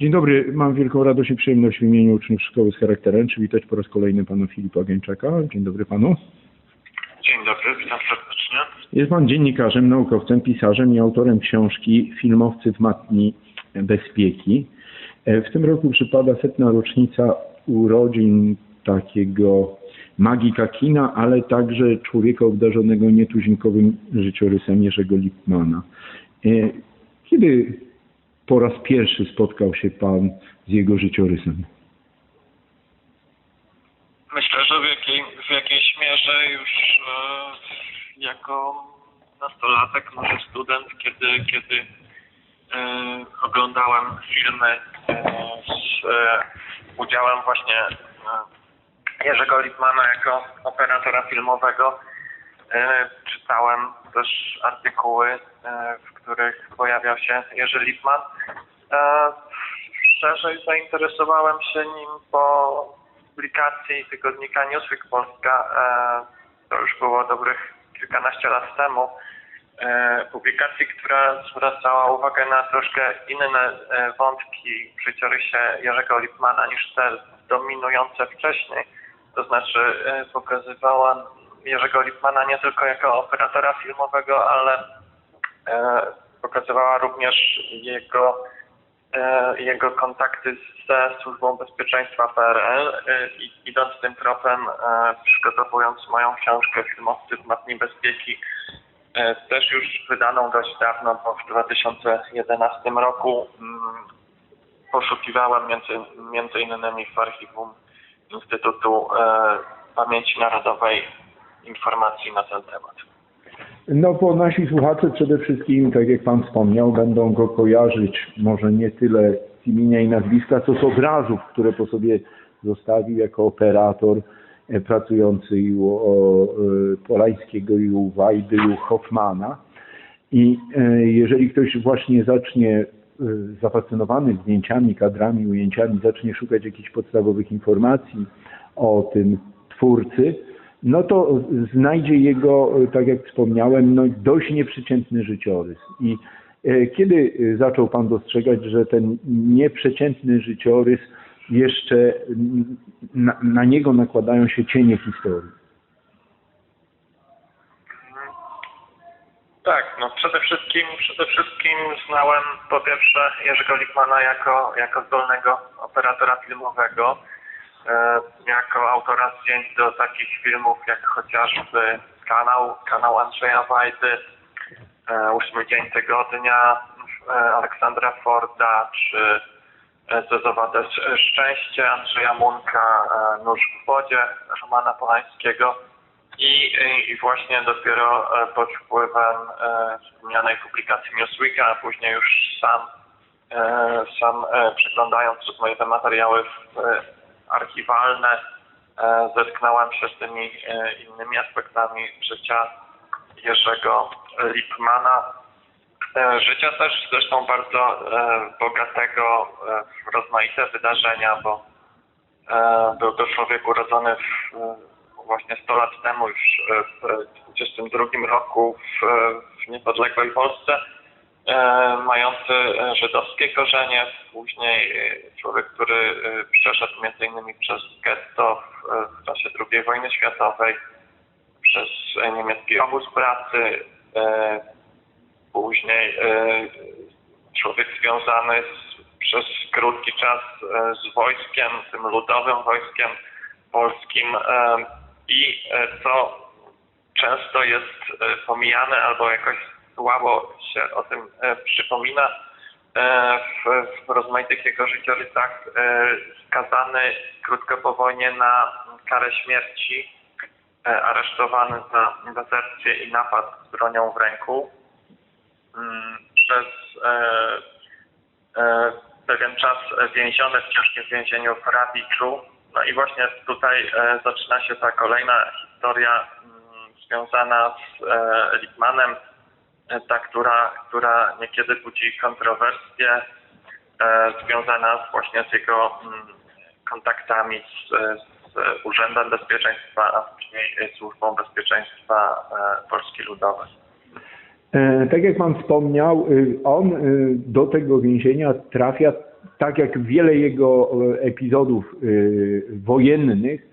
Dzień dobry, mam wielką radość i przyjemność w imieniu uczniów Szkoły z Charakterem przywitać po raz kolejny pana Filipa Gańczaka. Dzień dobry panu. Dzień dobry, witam serdecznie. Jest pan dziennikarzem, naukowcem, pisarzem i autorem książki Filmowcy w matni bezpieki. E, W tym roku przypada setna rocznica urodzin takiego magika kina, ale także człowieka obdarzonego nietuzinkowym życiorysem Jerzego Lipmana. E, Kiedy po raz pierwszy spotkał się pan z jego życiorysem? Myślę, że w, jakiej, w jakiejś mierze już e, jako nastolatek, może student, kiedy, kiedy e, oglądałem filmy e, z e, udziałem właśnie e, Jerzego Lipmana jako operatora filmowego, czytałem też artykuły, e, w których pojawiał się Jerzy Lipman. E, szerzej zainteresowałem się nim po publikacji tygodnika Newsweek Polska, e, to już było dobrych kilkanaście lat temu, e, publikacji, która zwracała uwagę na troszkę inne e, wątki w życiorysie Jerzego Lipmana niż te dominujące wcześniej. To znaczy e, pokazywała Jerzego Lipmana nie tylko jako operatora filmowego, ale e, pokazywała również jego e, jego kontakty ze Służbą Bezpieczeństwa PRL e, i idąc tym tropem, przygotowując moją książkę Filmowcy w matni bezpieki, też już wydaną dość dawno, bo w 2011 roku mm, poszukiwałem między, między innymi w archiwum Instytutu Pamięci Narodowej informacji na ten temat. No bo nasi słuchacze przede wszystkim, tak jak Pan wspomniał, będą go kojarzyć może nie tyle z imienia i nazwiska, co z obrazów, które po sobie zostawił jako operator e, pracujący u o, e, Polańskiego i u Wajdy i u Hoffmana. I e, jeżeli ktoś właśnie zacznie zafascynowany zdjęciami, kadrami, ujęciami, zacznie szukać jakichś podstawowych informacji o tym twórcy, no to znajdzie jego, tak jak wspomniałem, no dość nieprzeciętny życiorys. I e, kiedy e, zaczął Pan dostrzegać, że ten nieprzeciętny życiorys jeszcze na, na niego nakładają się cienie historii? Tak, no przede wszystkim, przede wszystkim znałem po pierwsze Jerzego Lippmana jako, jako zdolnego operatora filmowego, jako autora zdjęć do takich filmów jak chociażby kanał, kanał Andrzeja Wajdy, e, Ósmy Dzień Tygodnia e, Aleksandra Forda, czy e, Zezowate Szczęście Andrzeja Munka, e, Nóż w wodzie Romana Polańskiego. I, I właśnie dopiero e, pod wpływem e, wspomnianej publikacji Newsweeka, a później już sam, e, sam e, przeglądając moje materiały w, e, archiwalne, e, zetknąłem się z tymi e, innymi aspektami życia Jerzego Lipmana. E, życia też zresztą bardzo bogatego w rozmaite wydarzenia, bo był to człowiek urodzony w, właśnie 100 lat temu, już w 22 roku w, w niepodległej Polsce, mający e, żydowskie korzenie, później e, człowiek, który e, przeszedł innymi przez getto w, e, czasie II wojny światowej, przez e, niemiecki obóz pracy, e, później e, człowiek związany z, przez krótki czas e, z wojskiem, tym ludowym wojskiem polskim e, i e, co często jest e, pomijane albo jakoś słabo się o tym e, przypomina e, w, w rozmaitych jego życiorysach e, skazany krótko po wojnie na karę śmierci, aresztowany za dezercję i napad z bronią w ręku mm, przez pewien czas więziony w ciężkim więzieniu w Rawiczu. No i właśnie tutaj zaczyna się ta kolejna historia mm, związana z Lipmanem, ta, która, która niekiedy budzi kontrowersje, e, związana właśnie z jego mm, kontaktami z, z Urzędem Bezpieczeństwa, a później Służbą Bezpieczeństwa e, Polski Ludowej. E, Tak jak Pan wspomniał, y, on y, do tego więzienia trafia tak jak wiele jego e, epizodów e, wojennych,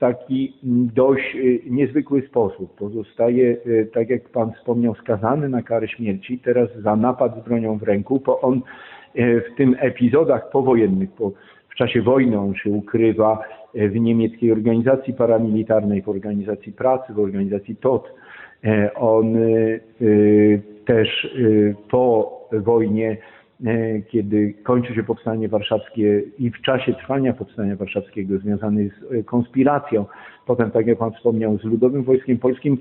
taki dość e, niezwykły sposób. Pozostaje, e, tak jak Pan wspomniał, skazany na karę śmierci, teraz za napad z bronią w ręku, bo on e, w tym epizodach powojennych, po, w czasie wojny on się ukrywa w niemieckiej organizacji paramilitarnej, w organizacji pracy, w organizacji TOT. On też po wojnie, kiedy kończy się powstanie warszawskie i w czasie trwania powstania warszawskiego związany z e, konspiracją, potem tak jak Pan wspomniał z Ludowym Wojskiem Polskim,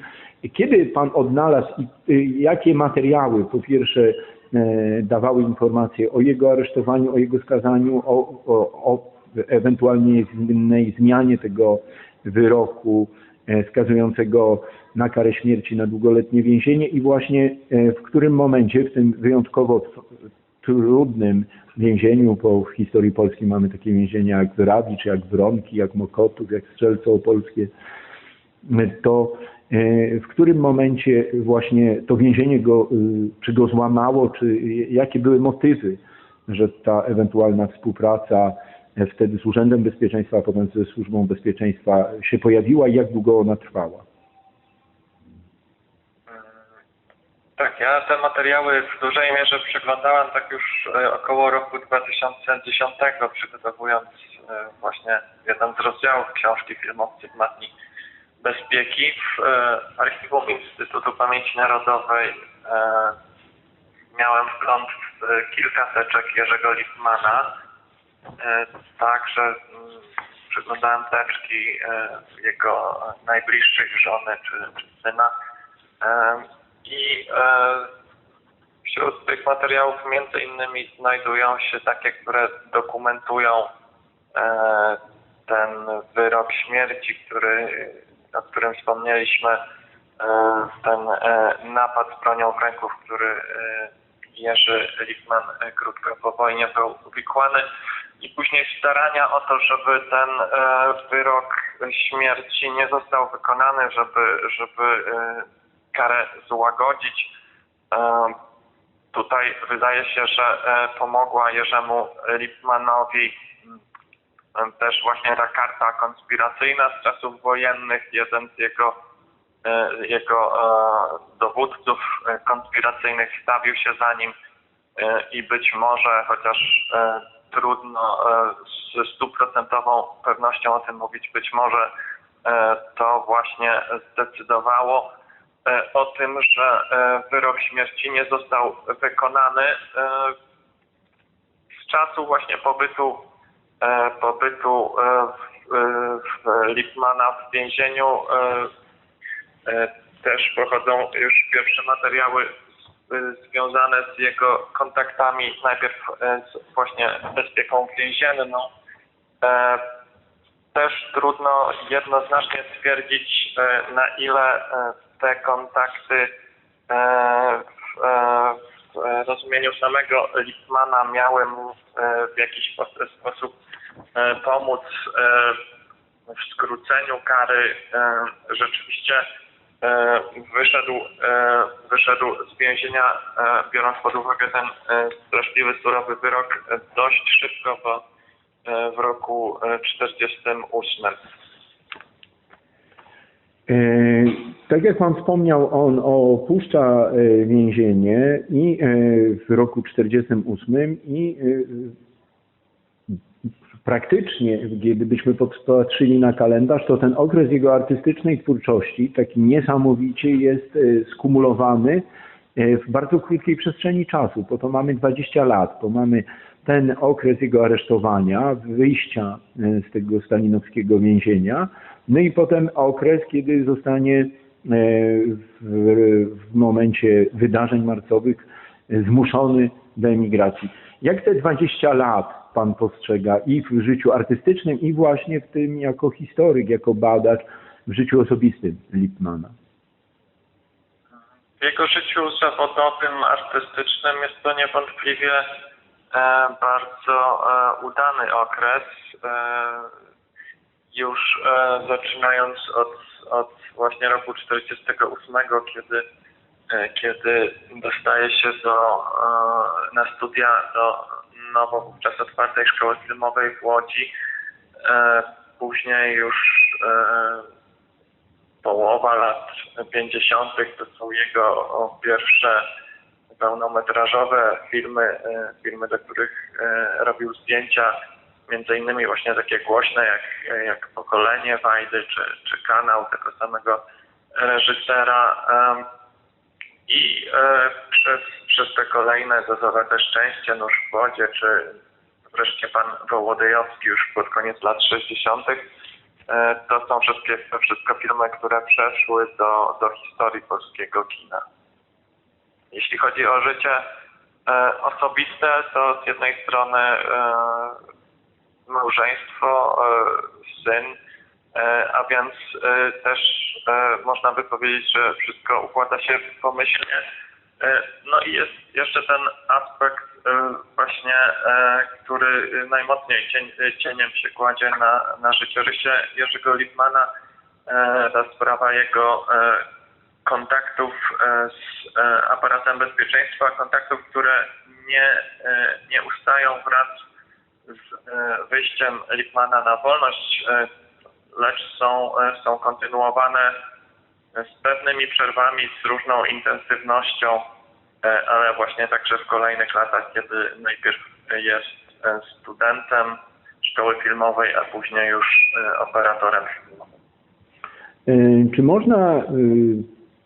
kiedy Pan odnalazł i e, jakie materiały po pierwsze e, dawały informacje o jego aresztowaniu, o jego skazaniu, o, o, o ewentualnie zmianie tego wyroku e, skazującego na karę śmierci, na długoletnie więzienie i właśnie e, w którym momencie w tym wyjątkowo trudnym więzieniu, bo w historii Polski mamy takie więzienia jak Wyrabicz, jak Wronki, jak Mokotów, jak Strzelce Opolskie, to e, w którym momencie właśnie to więzienie go, y, czy go złamało, czy jakie były motywy, że ta ewentualna współpraca e, wtedy z Urzędem Bezpieczeństwa, a potem ze Służbą Bezpieczeństwa się pojawiła i jak długo ona trwała? Tak, ja te materiały w dużej mierze przeglądałem tak już e, około roku 2010, przygotowując e, właśnie jeden z rozdziałów książki Filmowcy w Matni Bezpieki. W e, archiwum Instytutu Pamięci Narodowej miałem wgląd w kilka teczek Jerzego Littmana. E, Także mm, przeglądałem teczki jego najbliższych żony czy, czy syna. I e, wśród tych materiałów między innymi znajdują się takie, które dokumentują e, ten wyrok śmierci, który, o którym wspomnieliśmy, e, ten napad z bronią w ręku, w który Jerzy Lichtman e, krótko po wojnie był uwikłany i później starania o to, żeby ten wyrok śmierci nie został wykonany, żeby, żeby karę złagodzić. Tutaj wydaje się, że e, pomogła Jerzemu Lipmanowi m, też właśnie ta karta konspiracyjna z czasów wojennych. Jeden z jego, e, jego e, dowódców konspiracyjnych stawił się za nim i być może, chociaż trudno z stuprocentową pewnością o tym mówić, być może to właśnie zdecydowało o tym, że e, wyrok śmierci nie został wykonany e, z czasu właśnie pobytu e, pobytu e, w, e, Lipmana w więzieniu e, e, też pochodzą już pierwsze materiały e, związane z jego kontaktami najpierw e, z właśnie bezpieką więzienną. E, Też trudno jednoznacznie stwierdzić, e, na ile e, te kontakty e, w, e, w rozumieniu samego Lipmana miały mu e, w jakiś spo- sposób pomóc w skróceniu kary. Rzeczywiście wyszedł, wyszedł z więzienia, biorąc pod uwagę ten straszliwy, surowy wyrok, dość szybko, bo w roku e, 48. E, Tak jak Pan wspomniał, on opuszcza e, więzienie i e, w roku 48 i e, praktycznie, gdybyśmy popatrzyli na kalendarz, to ten okres jego artystycznej twórczości taki niesamowicie jest skumulowany w bardzo krótkiej przestrzeni czasu, bo to mamy 20 lat, bo mamy ten okres jego aresztowania, wyjścia z tego stalinowskiego więzienia, no i potem okres, kiedy zostanie w, w momencie wydarzeń marcowych e, zmuszony do emigracji. Jak te 20 lat Pan postrzega i w życiu artystycznym, i właśnie w tym jako historyk, jako badacz w życiu osobistym Lipmana? W jego życiu zawodowym, artystycznym jest to niewątpliwie e, bardzo e, udany okres. Już e, zaczynając od, od właśnie roku 48, kiedy, e, kiedy dostaje się do, e, na studia do nowo wówczas otwartej szkoły filmowej w Łodzi. E, Później już e, połowa lat 50. to są jego pierwsze pełnometrażowe filmy, e, filmy, do których robił zdjęcia, między innymi właśnie takie głośne jak, jak Pokolenie Wajdy czy, czy Kanał tego samego reżysera. I e, przez, przez te kolejne dozowe te szczęście, nóż w wodzie, czy wreszcie pan Wołodyjowski już pod koniec lat 60. E, to są wszystkie, to wszystko filmy, które przeszły do, do historii polskiego kina. Jeśli chodzi o życie e, osobiste, to z jednej strony małżeństwo, e, syn, e, a więc e, też można by powiedzieć, że wszystko układa się pomyślnie. No i jest jeszcze ten aspekt właśnie, który najmocniej cieniem się kładzie na, na życiorysie Jerzego Lippmana. E, Ta sprawa jego kontaktów z aparatem bezpieczeństwa, kontaktów, które nie, nie ustają wraz z e, wyjściem Lippmana na wolność, e, lecz są, e, są kontynuowane z pewnymi przerwami, z różną intensywnością, ale właśnie także w kolejnych latach, kiedy najpierw jest studentem szkoły filmowej, a później już operatorem filmowym. Czy można,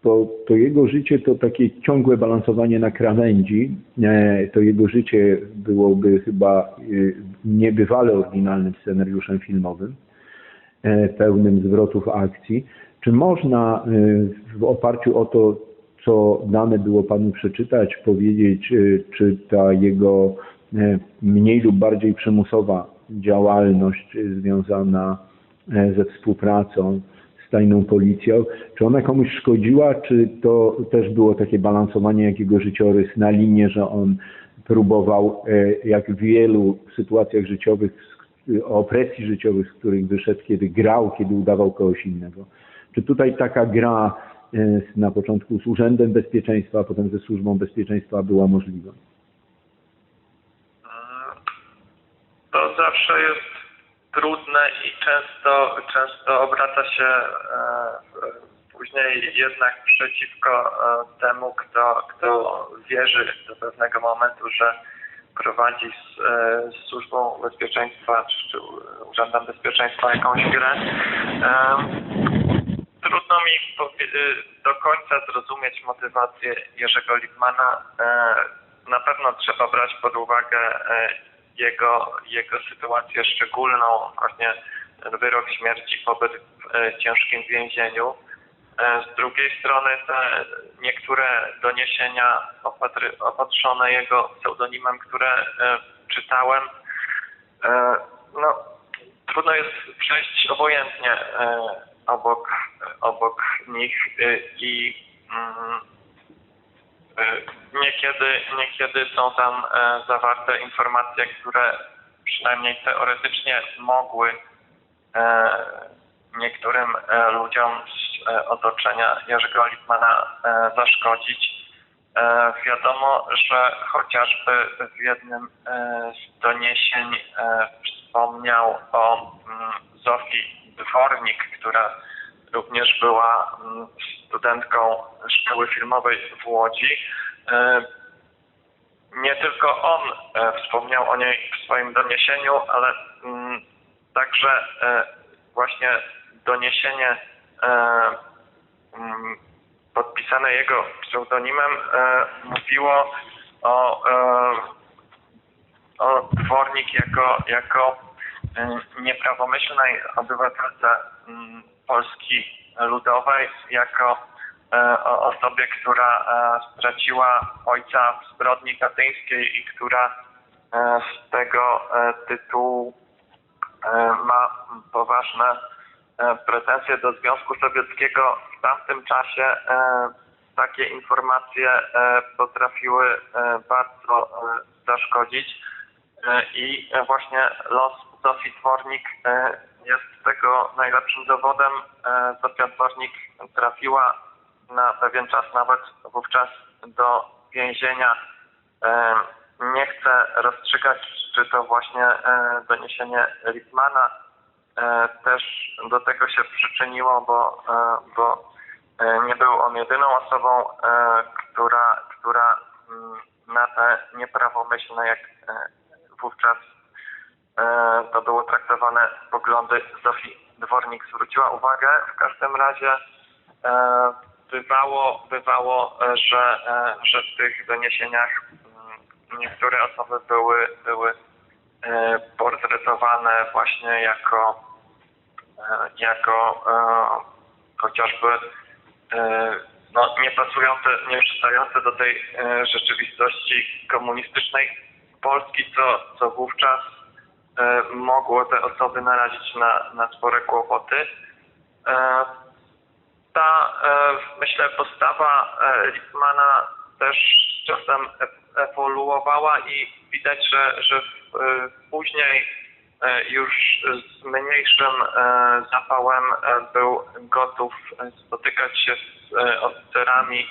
bo to jego życie to takie ciągłe balansowanie na krawędzi, e, to jego życie byłoby chyba e, niebywale oryginalnym scenariuszem filmowym, e, pełnym zwrotów akcji. Czy można w oparciu o to, co dane było Panu przeczytać, powiedzieć, czy ta jego mniej lub bardziej przymusowa działalność związana ze współpracą tajną policją, czy ona komuś szkodziła, czy to też było takie balansowanie jakiego życiorys na linię, że on próbował, e, jak w wielu sytuacjach życiowych, o opresji życiowych, z których wyszedł, kiedy grał, kiedy udawał kogoś innego. Czy tutaj taka gra e, na początku z Urzędem Bezpieczeństwa, a potem ze Służbą Bezpieczeństwa była możliwa? To zawsze jest trudne i często, często obraca się e, później jednak przeciwko e, temu, kto, kto wierzy do pewnego momentu, że prowadzi z, e, z Służbą Bezpieczeństwa czy, czy Urzędem Bezpieczeństwa jakąś grę. Trudno mi do końca zrozumieć motywację Jerzego Lippmana. E, Na pewno trzeba brać pod uwagę jego, jego sytuację szczególną, właśnie ten wyrok śmierci, pobyt w e, ciężkim więzieniu. E, Z drugiej strony te niektóre doniesienia opatry, opatrzone jego pseudonimem, które e, czytałem, no, trudno jest przejść obojętnie obok, obok nich i mm, niekiedy, niekiedy są tam e, zawarte informacje, które przynajmniej teoretycznie mogły e, niektórym e, ludziom z otoczenia Jerzego Lippmana e, zaszkodzić. Wiadomo, że chociażby w jednym z doniesień wspomniał o mm, Zofii Dwornik, która również była mm, studentką szkoły filmowej w Łodzi. E, Nie tylko on e, wspomniał o niej w swoim doniesieniu, ale mm, także e, właśnie doniesienie mm, podpisane jego pseudonimem mówiło o, o dwornik jako, jako nieprawomyślnej obywatelce Polski Ludowej, jako e, osobie, która e, straciła ojca w zbrodni katyńskiej i która e, z tego tytułu ma poważne pretensje do Związku Sowieckiego. W tamtym czasie takie informacje potrafiły bardzo zaszkodzić i właśnie los Zofii Dwornik e, jest tego najlepszym dowodem. E, Zofia Dwornik trafiła na pewien czas nawet wówczas do więzienia e, nie chcę rozstrzygać, czy to właśnie e, doniesienie Littmana e, też do tego się przyczyniło, bo, e, bo e, nie był on jedyną osobą, e, która, która mm, na te nieprawomyślne, jak e, wówczas e, to były traktowane poglądy Zofii Dwornik zwróciła uwagę. W każdym razie e, bywało, bywało e, że, e, że w tych doniesieniach mm, niektóre osoby były, były e, portretowane właśnie jako, e, jako e, chociażby e, no, niepasujące, nie przystające do tej e, rzeczywistości komunistycznej Polski, co, co wówczas e, mogło te osoby narazić na, na spore kłopoty. E, ta, e, myślę, postawa e, Lippmana też czasem e- ewoluowała i widać, że, że e, później e, już z mniejszym e, zapałem e, był gotów e, spotykać się z e, oficerami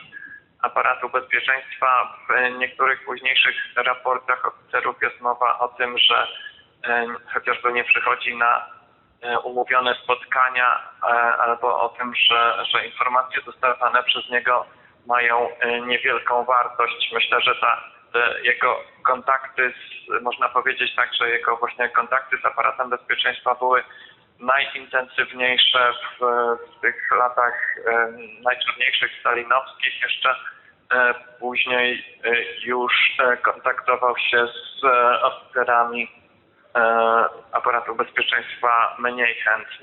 aparatu bezpieczeństwa. W niektórych późniejszych raportach oficerów jest mowa o tym, że e, chociażby nie przychodzi na e, umówione spotkania e, albo o tym, że, że informacje dostawane przez niego mają e, niewielką wartość. Myślę, że ta, jego kontakty, z, można powiedzieć tak, że jego właśnie kontakty z aparatem bezpieczeństwa były najintensywniejsze w, w tych latach najczarniejszych stalinowskich. Jeszcze później już kontaktował się z oficerami aparatu bezpieczeństwa mniej chętnie.